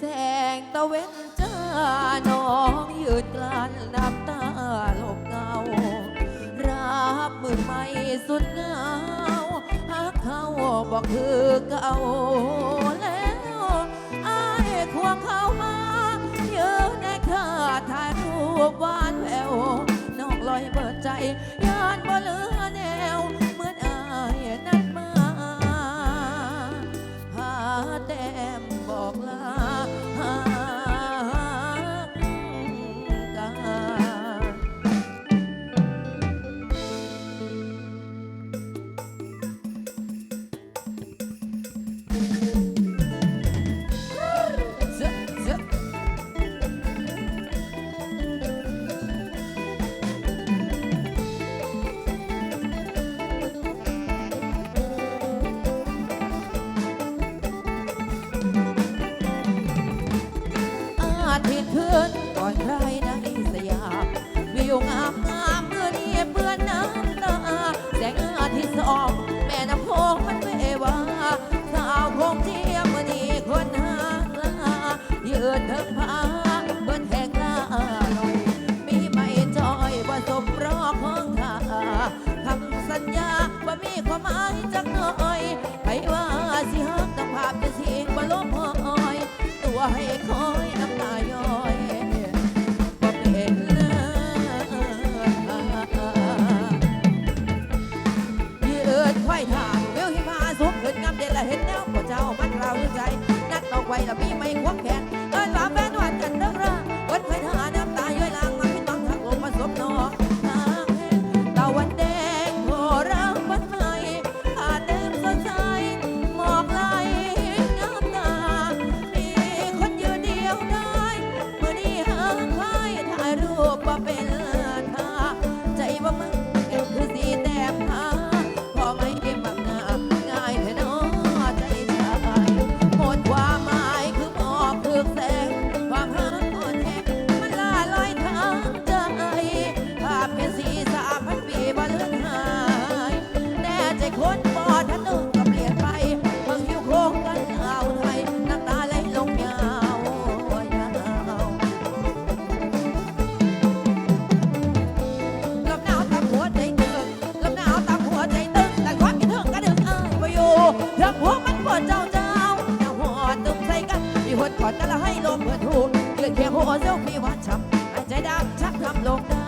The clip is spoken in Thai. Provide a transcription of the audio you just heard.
แสงตะเวนจ้าน้องยืนกลั้นน้ำตาหลบเงา รับมือไม่สุดเหงาหากเขาบอกคือเก่าแล้วอายควงเขามาเยืนในค่าถ่ายรูปหวานแววน้องลอยเปิดใจยานบ่เหลือ จักหน่อยไปว่าสิฮักต้องภาพจะสิ่งบ่ลบหอยตัวให้คอยน้ำตาย้อยบ่เป็นยืดค่อยถามวิวหิมาสุกขึ้นงามเด่นละเห็นแนวก็เจ้ามันเราใจนัดเอาไว้ละมีไม่ควงแขน หัวมันปวดเจ้าเจ้าเจ้าหัวตุ้มใส่กันมีหัวขอดแต่ละให้ลมเปิดหูเกลือเคียหัวเจ้าพี่วัาช้ำหายใจดำชักทำลงได้